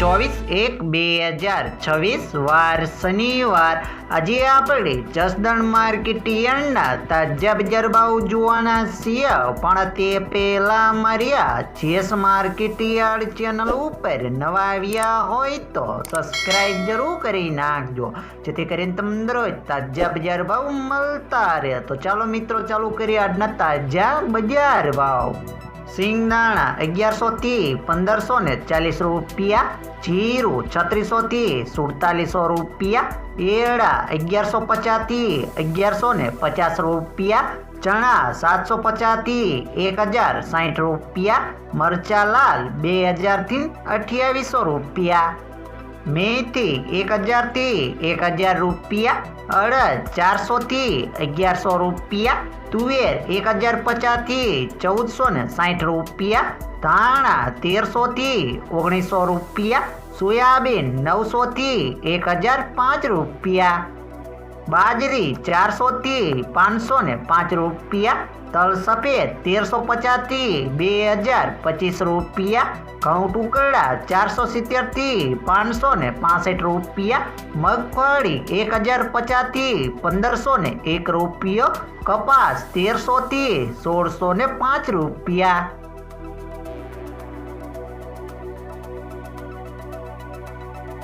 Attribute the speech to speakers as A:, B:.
A: ચોવીસ એક બે હજાર છવ્વીસ વાર શનિવાર. આજે આપણે જસદણ માર્કેટ યાર્ડના તાજા બજાર ભાવ જોવાના છીએ. પણ તે પહેલાં માર્યા જેસ માર્કેટ યાર્ડ ચેનલ ઉપર નવા આવ્યા હોય તો સબસ્ક્રાઇબ જરૂર કરી નાખજો. જેથી કરીને તમને રોજ તાજા બજાર ભાવ મળતા રહે. તો ચાલો મિત્રો, ચાલુ કરીએ આજના તાજા બજાર ભાવ. સિંગદાણા અગિયારસો થી પંદરસો ને ચાલીસ રૂપિયા, જીરું છત્રીસો થી સુડતાલીસો રૂપિયા એડા અગિયારસો પચાસથી અગિયારસો ને પચાસ રૂપિયા, ચણા સાતસો પચાસથી એક હજાર સાઠ રૂપિયા, મરચા લાલ બે હજારથી અઠ્યાવીસો રૂપિયા. મેથી એક હજારથી એક હજાર રૂપિયા, અડદ ચારસોથી અગિયારસો રૂપિયા તુવેર એક હજાર પચાસથી ચૌદસો ને સાઠ રૂપિયા, ધાણા તેરસોથી ઓગણીસો રૂપિયા, સોયાબીન નવસોથી એક હજાર પાંચ રૂપિયા. બાજરી ચારસોથી પાંચસો ને પાંચ રૂપિયા, તલ સફેદ તેરસો પચાસથી બે હજાર પચીસ રૂપિયા, ઘઉં ટુકડા ચારસો સિત્તેરથી પાંચસો ને પાસઠ રૂપિયા, મગફળી એક હજાર પચાસથી પંદરસો ને એક રૂપિયો, કપાસ તેરસોથી સોળસો ને પાંચ રૂપિયા.